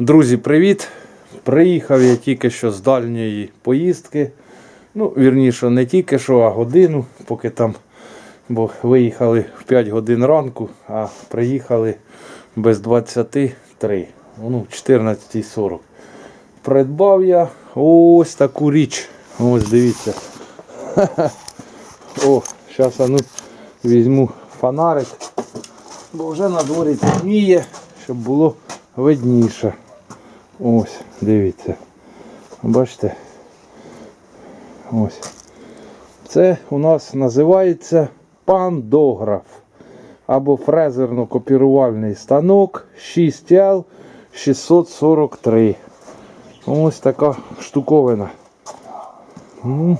Друзі, привіт! Приїхав я тільки що з дальньої поїздки. Ну, вірніше, не тільки що, а годину, поки там, бо виїхали в 5 годин ранку, а приїхали без 23. Ну, 14.40. Придбав я ось таку річ. Ось дивіться. О, зараз ну, візьму фонарик, бо вже на дворі темніє, щоб було видніше. Ось, дивіться. Бачите? Ось. Це у нас називається пандограф або фрезерно-копірувальний станок 6L 643. Ось така штуковина. Ну,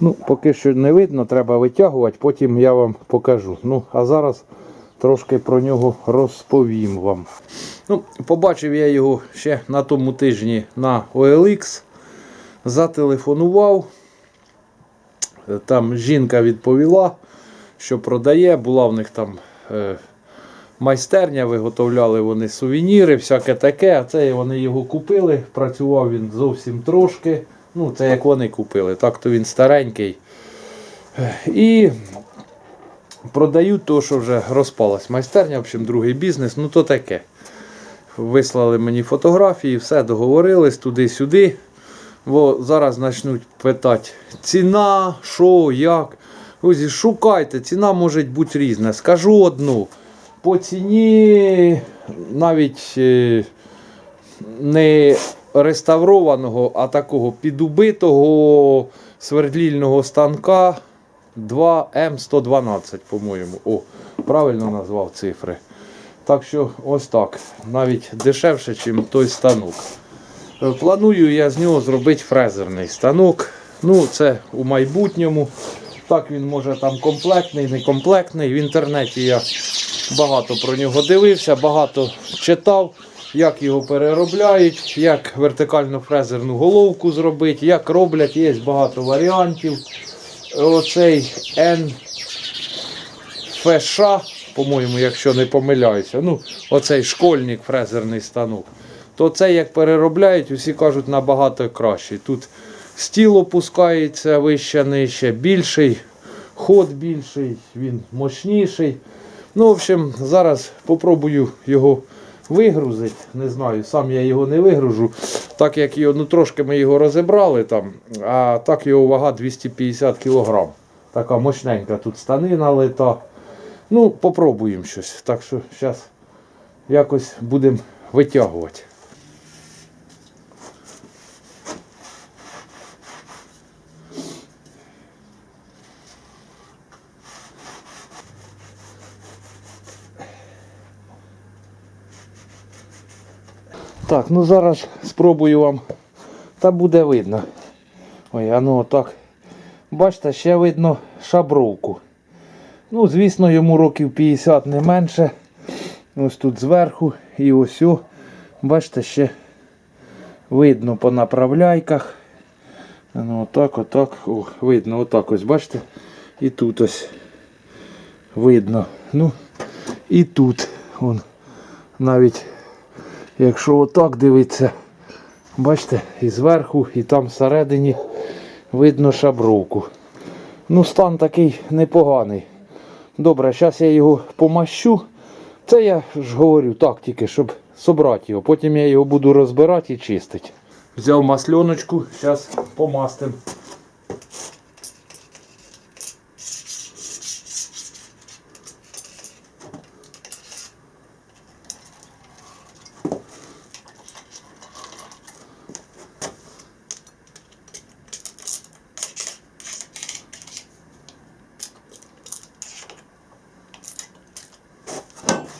ну, поки що не видно, треба витягувати, потім я вам покажу. Ну, а зараз трошки про нього розповім вам. Ну, побачив я його ще на тому тижні на OLX. Зателефонував. Там жінка відповіла, що продає. Була в них там е, майстерня, виготовляли вони сувеніри, всяке таке. А це вони його купили. Працював він зовсім трошки. Ну, це як вони купили. Так то він старенький. Е, І продають то, що вже розпалась майстерня, в общем, другий бізнес, ну то таке. Вислали мені фотографії, все, договорились туди-сюди. Бо зараз почнуть питати ціна, що, як. Друзі, шукайте, ціна може бути різна. Скажу одну. По ціні навіть е, не реставрованого, а такого підубитого свердлільного станка 2М112, по-моєму. О, правильно назвав цифри. Так що ось так. Навіть дешевше, ніж той станок. Е, Планую я з нього зробити фрезерний станок. Ну, це у майбутньому. Так він може там комплектний, не комплектний. В інтернеті я багато про нього дивився, багато читав, як його переробляють, як вертикальну фрезерну головку зробити, як роблять, є багато варіантів. Оцей НФШ, по-моєму, якщо не помиляюся, ну, оцей школьник фрезерний станок, то це як переробляють, усі кажуть набагато краще. Тут стіл опускається вище нижче, більший, ход більший, він мощніший. Ну, в общем, зараз попробую його вигрузити. Не знаю, сам я його не вигружу. Так як його, ну трошки ми його розібрали там, а так його вага 250 кг. Така мощненька тут станина лита. Ну, попробуємо щось. Так що зараз якось будемо витягувати. Так, ну зараз спробую вам. Та буде видно. Ой, а ну отак. Бачите, ще видно шабровку. Ну, звісно, йому років 50 не менше. Ось тут зверху і ось. Бачите, ще видно по направляйках. Ну, отак, отак. О, видно, отак ось, бачите? І тут ось видно. Ну, і тут. Вон, навіть якщо отак дивитися, бачите, і зверху, і там всередині видно шабровку. Ну, стан такий непоганий. Добре, зараз я його помащу. Це я ж говорю так тільки, щоб собрати його. Потім я його буду розбирати і чистити. Взяв масльоночку, зараз помастим.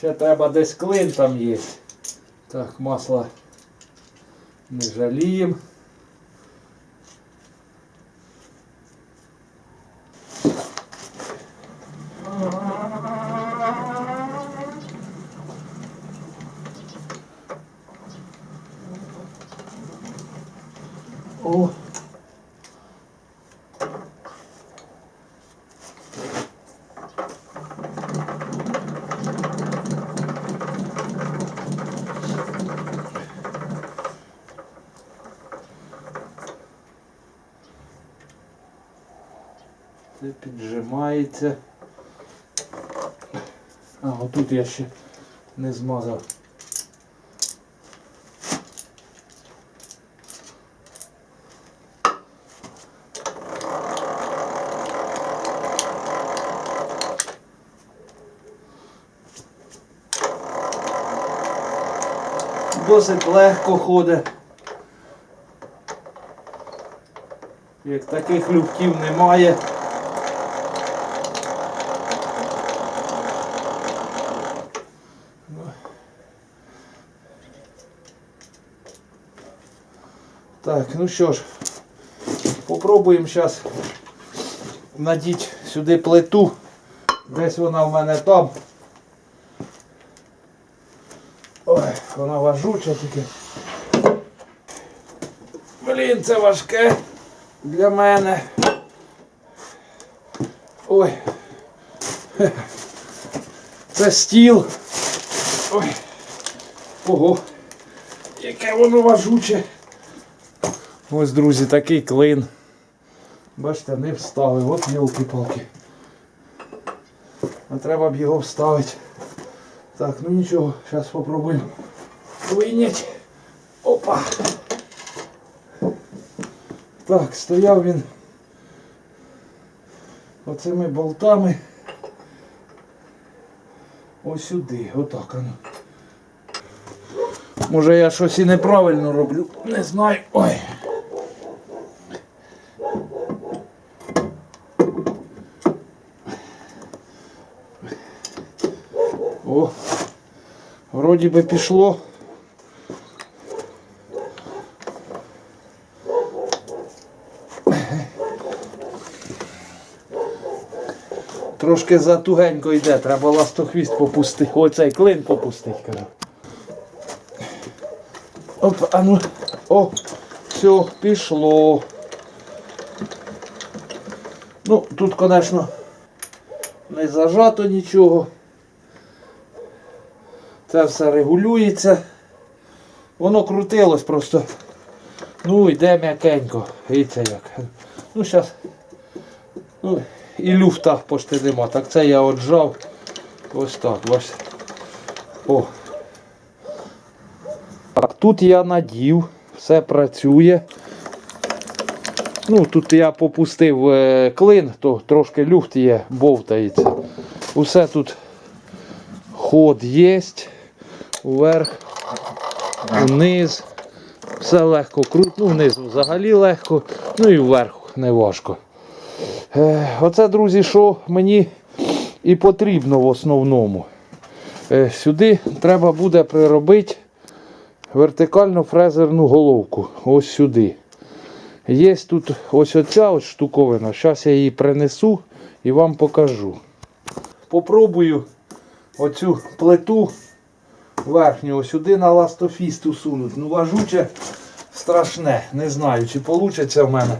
Ще треба десь клин там є. Так, масло не жаліємо. Це піджимається. А, отут я ще не змазав. Досить легко ходить. Як таких люфтів немає. Так, ну що ж, попробуємо зараз надіть сюди плиту. Десь вона в мене там. Ой, вона важуча тільки. Блін, це важке для мене. Ой. Це стіл. Ой. Ого. Яке воно важуче. Ось, друзі, такий клин. Бачите, не вставив. От йолки-палки. А треба б його вставити. Так, ну нічого, зараз спробуємо вийняти. Опа. Так, стояв він оцими болтами ось сюди, отак воно. Може я щось і неправильно роблю, не знаю. Ой. Вроді би пішло. Трошки затугенько йде, треба ластохвіст попустити. Оцей клин попустити, кажу. Оп, а ну, о, все, пішло. Ну, тут, звісно, не зажато нічого. Це все регулюється. Воно крутилось просто. Ну, йде м'якенько. І як. Ну, зараз. Ну, і люфта почти нема. Так це я отжав. Ось так. Ось. О. Так, тут я надів, все працює. Ну, тут я попустив е, клин, то трошки люфт є, бовтається. Усе тут ход є. Вверх, вниз. Все легко крут, ну внизу взагалі легко, ну і вверх не важко. Е, оце, друзі, що мені і потрібно в основному. Е, сюди треба буде приробити вертикальну фрезерну головку. Ось сюди. Є тут ось оця ось штуковина. Зараз я її принесу і вам покажу. Попробую оцю плиту верхню сюди на ластофіст усунути. Ну важуче страшне. Не знаю, чи вийде в мене.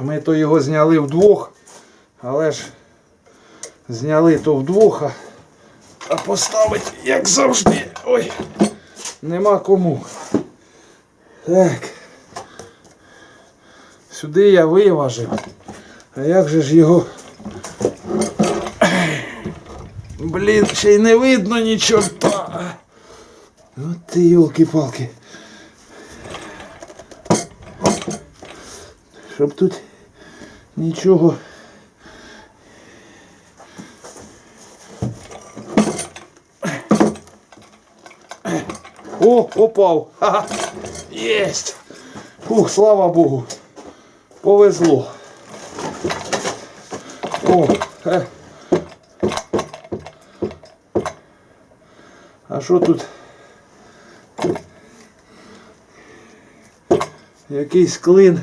Ми то його зняли вдвох, але ж зняли то вдвох, а- а поставити, як завжди. Ой, нема кому. Так. Сюди я виважив. А як же ж його. Блін, ще й не видно ні чорта. От ти йолки-палки. Щоб тут нічого. О, попав. Ха-ха. Єсть. Фух, слава Богу. Повезло. О, е. А що тут? Якийсь клин.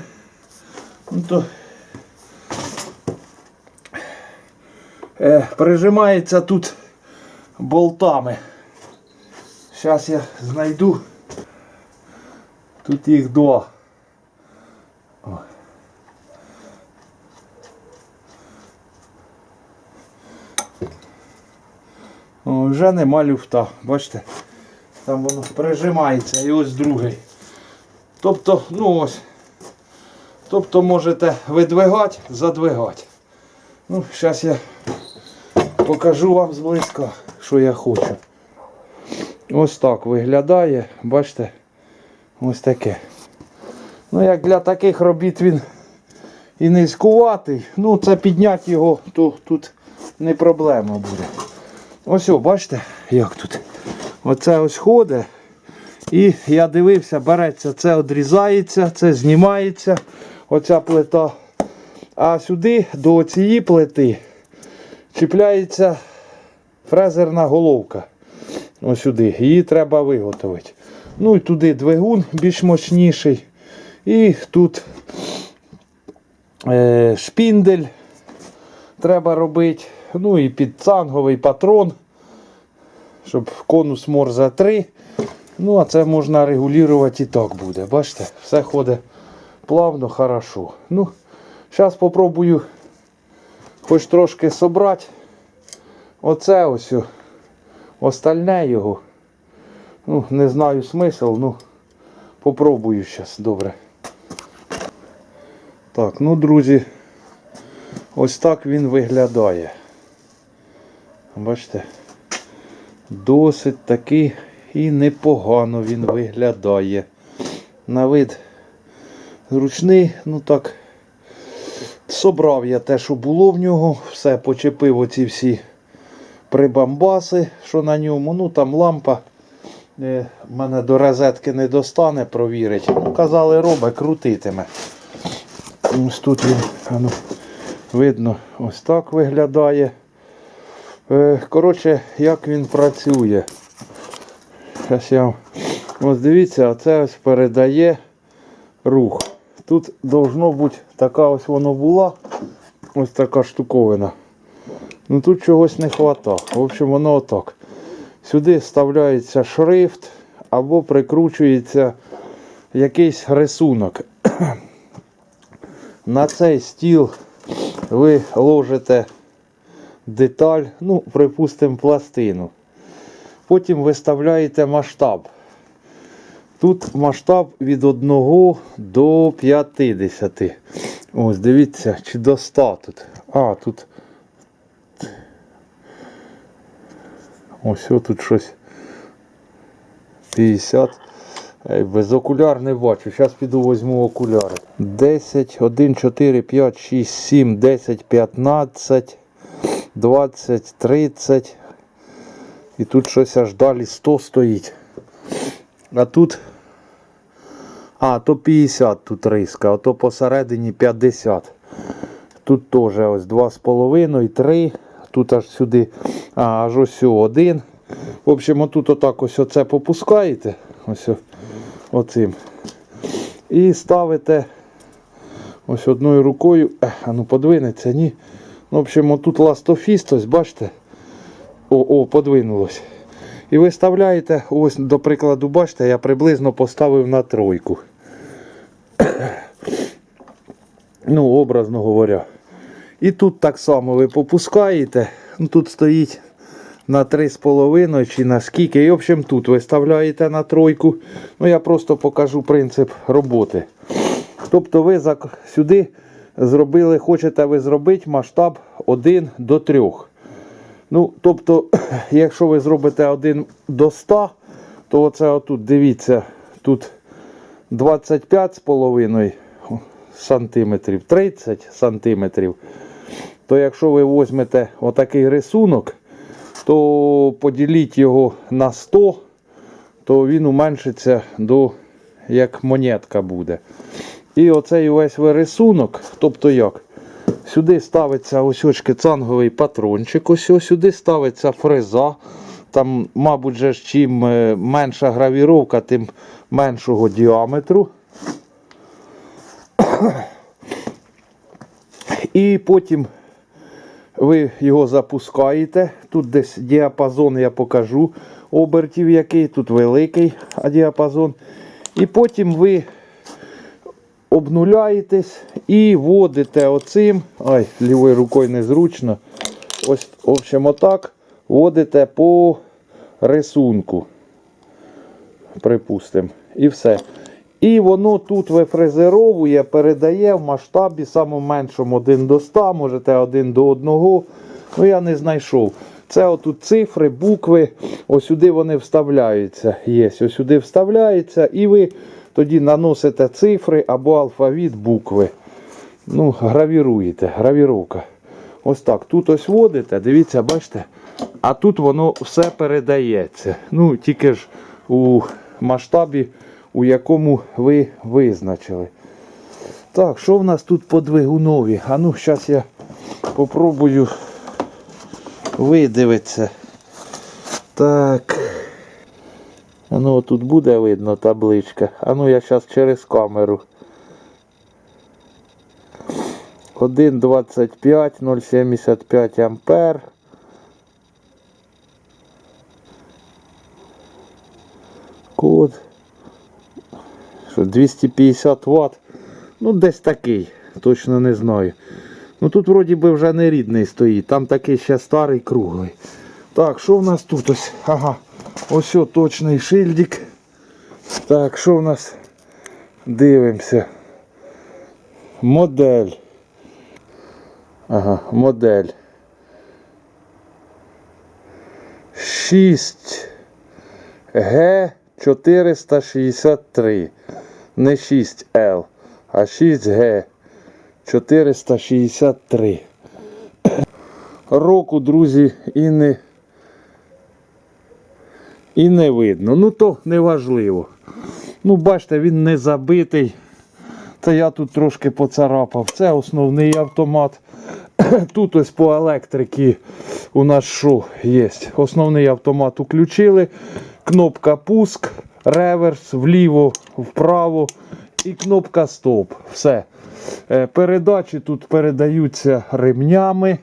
Ну то е, прижимається тут болтами. Зараз я знайду. Тут їх два. О. О, вже нема люфта, бачите? Там воно прижимається і ось другий. Тобто, ну ось. Тобто можете видвигати, задвигати. Ну, зараз я покажу вам зблизька, що я хочу. Ось так виглядає, бачите, ось таке. Ну, як для таких робіт він і низькуватий. Ну, це підняти його, то тут не проблема буде. Ось, о, бачите, як тут. Оце ось ходить. І я дивився, береться, це відрізається, це знімається, оця плита. А сюди, до цієї плити, чіпляється фрезерна головка. Ось сюди. Її треба виготовити. Ну і туди двигун більш мощніший. І тут е, шпіндель треба робити. Ну і підцанговий патрон, щоб конус Морзе 3. Ну, а це можна регулювати і так буде. Бачите, все ходить плавно, хорошо. Ну, зараз спробую хоч трошки собрати. Оце ось. Остальне його. Ну, не знаю смисл, ну попробую зараз, добре. Так, ну, друзі, ось так він виглядає. Бачите? Досить таки і непогано він виглядає. На вид зручний, ну так. Собрав я те, що було в нього, все почепив оці всі прибамбаси, що на ньому. Ну там лампа. е, Мене до розетки не достане, провірить. Ну, казали, робе, крутитиме. Ось тут він, ну, видно, ось так виглядає. Е, Коротше, як він працює. Зараз я вам- ось дивіться, оце ось передає рух. Тут должно бути така ось воно була. Ось така штуковина. Ну тут чогось не вистачає. В общем, воно отак. Сюди вставляється шрифт або прикручується якийсь рисунок. На цей стіл ви ложите деталь, ну, припустимо, пластину. Потім виставляєте масштаб. Тут масштаб від 1 до 50. Ось, дивіться, чи до 100 тут. А, тут. Ось тут щось. 50. Ей, Без окуляр не бачу. Зараз піду візьму окуляри. 10, 1, 4, 5, 6, 7, 10, 15, 20, 30. І тут щось аж далі 100 стоїть. А тут. А, то 50 тут риска, а то посередині 50. Тут теж ось 2,5, і 3. Тут аж сюди, а, аж ось один. В общем, отут отак ось оце попускаєте. Ось оцим. І ставите ось одною рукою. А ну подвинеться, ні. Ну, в общем, отут ластофіст, ось бачите. О, о, подвинулось. І ви вставляєте, ось, до прикладу, бачите, я приблизно поставив на тройку. ну, образно говоря. І тут так само ви попускаєте. Ну, тут стоїть на 3,5 чи на скільки. І, в общем, тут ви вставляєте на тройку. Ну, я просто покажу принцип роботи. Тобто ви сюди зробили, хочете ви зробити масштаб 1 до 3. Ну, тобто, якщо ви зробите 1 до 100, то оце отут, дивіться, тут 25,5 сантиметрів, 30 сантиметрів. То якщо ви візьмете отакий рисунок, то поділіть його на 100, то він уменшиться до як монетка буде. І оцей увесь ви рисунок, тобто як? Сюди ставиться ось очки цанговий патрончик, ось сюди ставиться фреза. Там, мабуть, же чим е, менша гравіровка, тим меншого діаметру. І потім ви його запускаєте. Тут десь діапазон я покажу обертів який, тут великий діапазон. І потім ви обнуляєтесь і вводите оцим. Ай, лівою рукою незручно. Ось, в общем, отак. Вводите по рисунку. Припустимо. І все. І воно тут вифрезеровує, передає в масштабі самому меншому 1 до 100, можете 1 до 1. Ну я не знайшов. Це отут цифри, букви, ось сюди вони вставляються. Є, ось сюди вставляються, і ви тоді наносите цифри або алфавіт букви. Ну, гравіруєте, гравіровка. Ось так. Тут ось вводите, дивіться, бачите, а тут воно все передається. Ну, тільки ж у масштабі, у якому ви визначили. Так, що в нас тут по двигунові? А ну, зараз я попробую видивитися. Так. Ну тут буде видно табличка. А ну я зараз через камеру. 1,25, 0,75 ампер. Код. Що, 250 Вт. Ну, десь такий, точно не знаю. Ну тут вроді би вже не рідний стоїть, там такий ще старий круглий. Так, що в нас тут ось? Ага, ось точний шильдик. Так, що в нас? Дивимося. Модель. Ага, модель. 6 Г 463. Не 6Л, а 6Г 463. Року, друзі, і не, і не видно. Ну то не важливо. Ну, бачите, він не забитий. Та я тут трошки поцарапав. Це основний автомат. Тут ось по електрики у нас що є? Основний автомат включили. Кнопка пуск, реверс, вліво, вправо і кнопка стоп. Все. Е, Передачі тут передаються ремнями.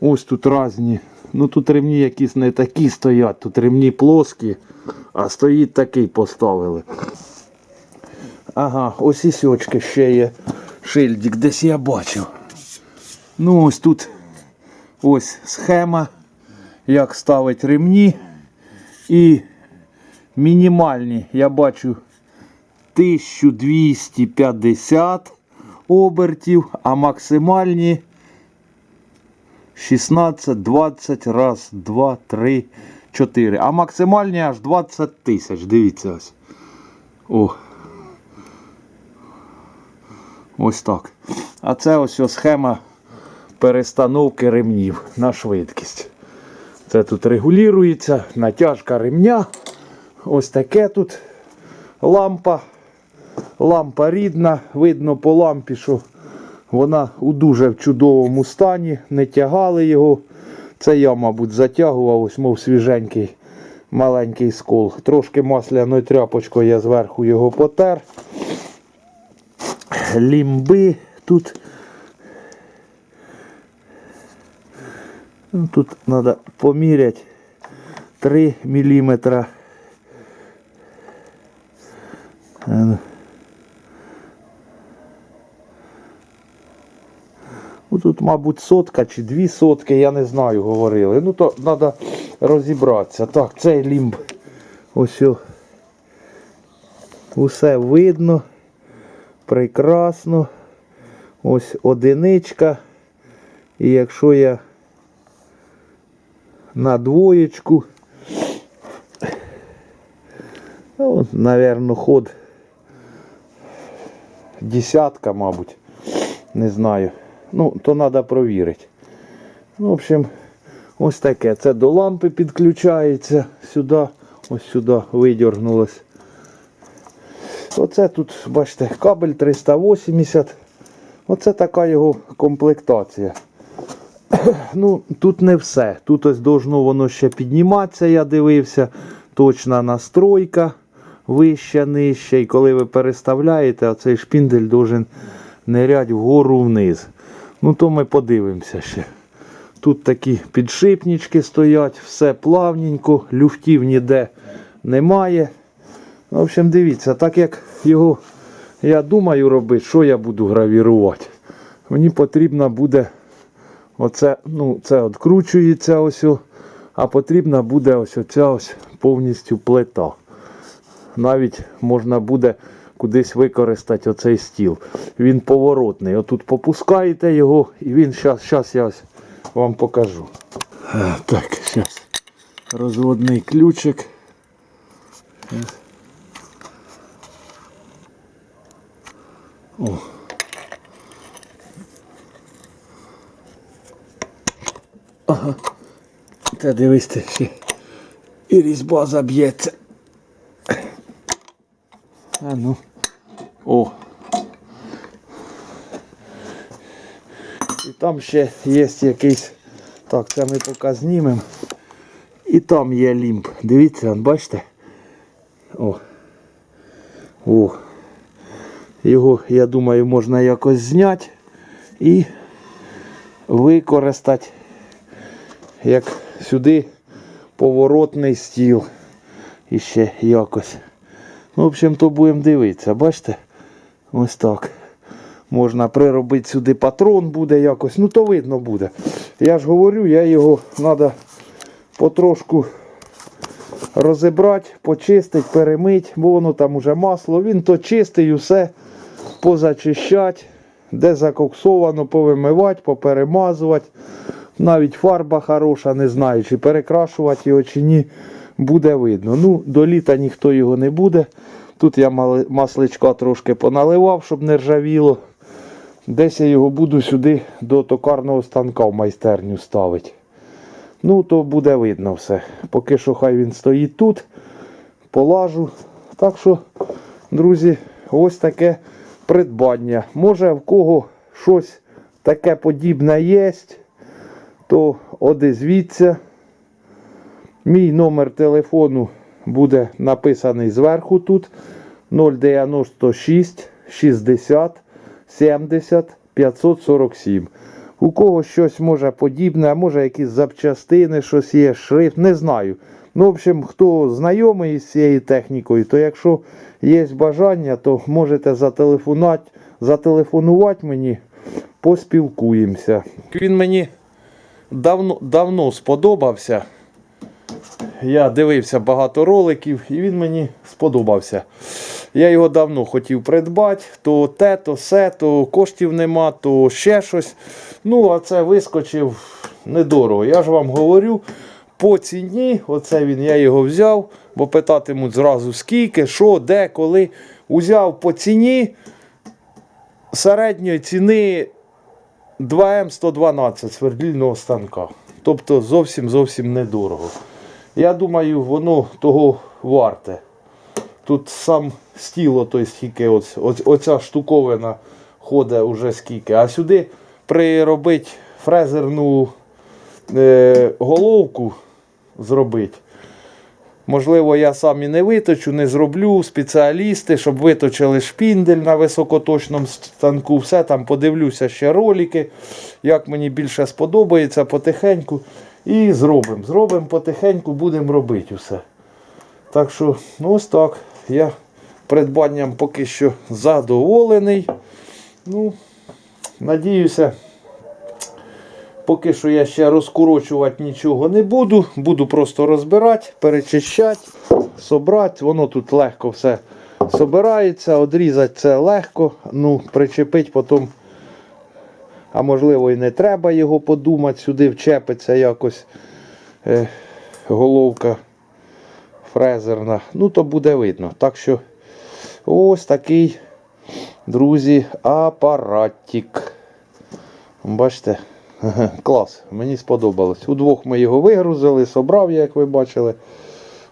Ось тут різні. Ну тут ремні якісь не такі стоять, тут ремні плоскі, а стоїть такий поставили. Ага, ось і сьочки ще є. Шильдик, десь я бачив. Ну ось тут ось схема, як ставить ремні. І мінімальні, я бачу 1250 обертів, а максимальні 16, 20, раз, два, три, 4. А максимальні аж 20 тисяч. Дивіться ось. О. Ось так. А це ось схема перестановки ремнів на швидкість. Це тут регулюється, натяжка ремня. Ось таке тут лампа. Лампа рідна, видно по лампі, що вона у дуже чудовому стані, не тягали його. Це я, мабуть, затягував, ось мов свіженький маленький скол. Трошки масляною тряпочкою я зверху його потер. Лімби тут. Ну, Тут треба поміряти 3 мм. Ну, тут, мабуть, сотка чи дві сотки, я не знаю, говорили. Ну, то треба розібратися. Так, цей лімб. Ось. о. Усе видно. Прекрасно. Ось одиничка. І якщо я на двоєчку, ну, напевно, ход десятка, мабуть. Не знаю. Ну, то треба провірити. Ну, в общем, ось таке. Це до лампи підключається сюди, ось сюди видергнулось. Оце тут, бачите, кабель 380. Оце така його комплектація. Ну, тут не все. Тут ось должно воно ще підніматися, я дивився. Точна настройка вища, нижча. І коли ви переставляєте, оцей шпіндель должен ниряти вгору вниз. Ну, то ми подивимося ще. Тут такі підшипнички стоять, все плавненько, люфтів ніде немає. В общем, дивіться, так як його я думаю робити, що я буду гравірувати. Мені потрібно буде оце, ну, це відкручується ось, а потрібна буде ось оця ось повністю плита. Навіть можна буде кудись використати оцей стіл. Він поворотний. Отут попускаєте його і він зараз щас я вам покажу. Так, зараз. Розводний ключик. О. Ага. Та дивись ще. І різьба заб'ється. А ну. О. І там ще є якийсь. Так, це ми поки знімемо. І там є лімб. Дивіться, бачите? О. О. Його, я думаю, можна якось зняти і використати як сюди поворотний стіл. І ще якось. Ну, в общем, то будемо дивитися, бачите? Ось так. Можна приробити сюди патрон буде якось. Ну то видно буде. Я ж говорю, я його треба потрошку розібрати, почистити, перемити, бо воно там уже масло. Він то чистий, усе позачищати, де закоксовано, повимивати, поперемазувати. Навіть фарба хороша, не знаю, чи перекрашувати його, чи ні, буде видно. Ну, до літа ніхто його не буде. Тут я масличка трошки поналивав, щоб не ржавіло. Десь я його буду сюди до токарного станка в майстерню ставити. Ну, то буде видно все. Поки що хай він стоїть тут, полажу. Так що, друзі, ось таке придбання. Може в кого щось таке подібне є, то одизвіться. Мій номер телефону буде написаний зверху тут 096 60 70 547. У кого щось може подібне, а може якісь запчастини, щось є, шрифт, не знаю. Ну, в общем, хто знайомий з цією технікою, то якщо є бажання, то можете зателефонувати, зателефонувати мені, поспілкуємося. Він мені давно, давно сподобався. Я дивився багато роликів і він мені сподобався. Я його давно хотів придбати, то те, то се, то коштів нема, то ще щось. Ну, а це вискочив недорого. Я ж вам говорю, по ціні, оце він, я його взяв, бо питатимуть зразу скільки, що, де, коли. Узяв по ціні середньої ціни 2М112 свердлільного станка. Тобто зовсім зовсім недорого. Я думаю, воно того варте. Тут сам стіло, той скільки, ось, ось, оця штуковина ходить уже скільки. А сюди приробити фрезерну е, головку зробити. Можливо, я сам і не виточу, не зроблю спеціалісти, щоб виточили шпіндель на високоточному станку. Все там подивлюся ще ролики, як мені більше сподобається потихеньку. І зробимо. Зробимо потихеньку, будемо робити все. Так що, ну ось так. Я придбанням поки що задоволений. Ну, надіюся, поки що я ще розкорочувати нічого не буду. Буду просто розбирати, перечищати, собрати. Воно тут легко все собирається, одрізати це легко. Ну, причепити потім. А можливо і не треба його подумати, сюди вчепиться якось е, головка фрезерна. Ну, то буде видно. Так що ось такий, друзі, апаратик. Бачите? Клас, мені сподобалось. Удвох ми його вигрузили, собрав я, як ви бачили.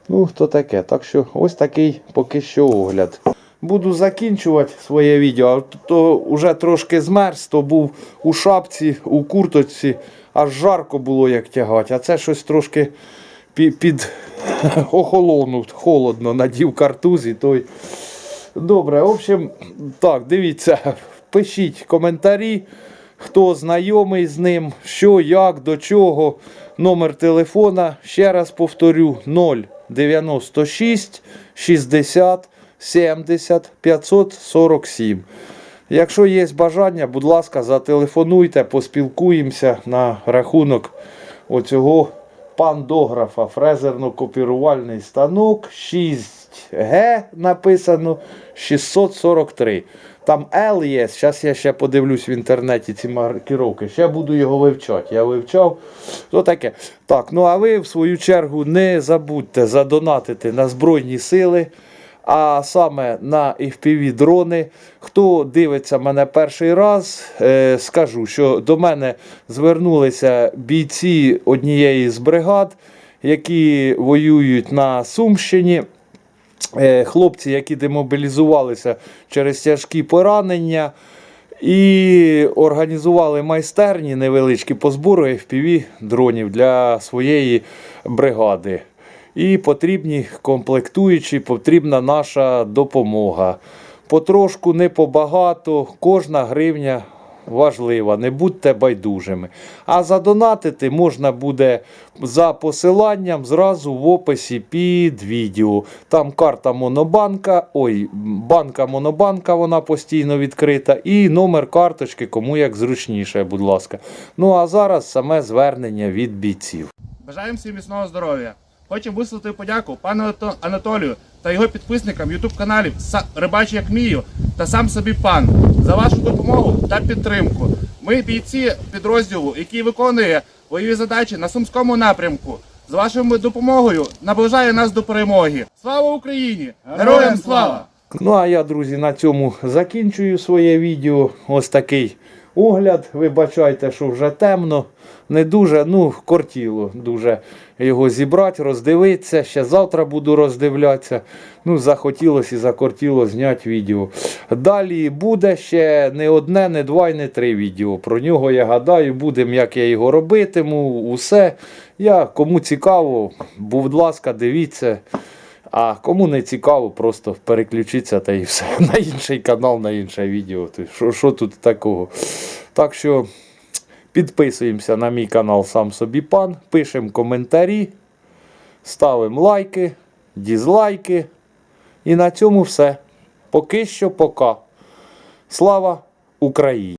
Ну, то таке. Так що ось такий поки що огляд. Буду закінчувати своє відео. То вже трошки змерз, то був у шапці, у курточці, аж жарко було як тягати. А це щось трошки під, охолонув, холодно, надів картуз і той. Добре, в общем, так, дивіться, пишіть коментарі, хто знайомий з ним, що, як, до чого. Номер телефона, ще раз повторю, 096 60 70 547. Якщо є бажання, будь ласка, зателефонуйте, поспілкуємося на рахунок оцього пандографа фрезерно-копірувальний станок 6G написано 643. Там L є, зараз я ще подивлюсь в інтернеті ці маркіровки. Ще буду його вивчати. Я вивчав. То таке. Так, ну а ви в свою чергу не забудьте задонатити на Збройні сили а саме на FPV дрони. Хто дивиться мене перший раз, е, скажу, що до мене звернулися бійці однієї з бригад, які воюють на Сумщині. Е, Хлопці, які демобілізувалися через тяжкі поранення. І організували майстерні невеличкі по збору FPV дронів для своєї бригади. І потрібні комплектуючі, потрібна наша допомога. Потрошку, не побагато, кожна гривня важлива, не будьте байдужими. А задонатити можна буде за посиланням зразу в описі під відео. Там карта Монобанка, ой, банка Монобанка, вона постійно відкрита, і номер карточки, кому як зручніше, будь ласка. Ну а зараз саме звернення від бійців. Бажаємо всім міцного здоров'я. Хочемо висловити подяку пану Анатолію та його підписникам YouTube каналів Рибач як мію та сам собі пан за вашу допомогу та підтримку. Ми бійці підрозділу, який виконує бойові задачі на сумському напрямку. З вашою допомогою наближає нас до перемоги. Слава Україні! Героям слава! Ну а я, друзі, на цьому закінчую своє відео. Ось такий огляд. Вибачайте, що вже темно. Не дуже, ну, кортіло дуже його зібрати, роздивитися. Ще завтра буду роздивлятися. Ну, захотілося і закортіло зняти відео. Далі буде ще не одне, не два і не три відео. Про нього я гадаю, будемо, як я його робитиму, усе. Я кому цікаво, будь ласка, дивіться. А кому не цікаво, просто переключіться та і все. На інший канал, на інше відео. Що, що тут такого? Так що підписуємося на мій канал сам собі пан, пишемо коментарі, ставимо лайки, дізлайки. І на цьому все. Поки що пока. Слава Україні!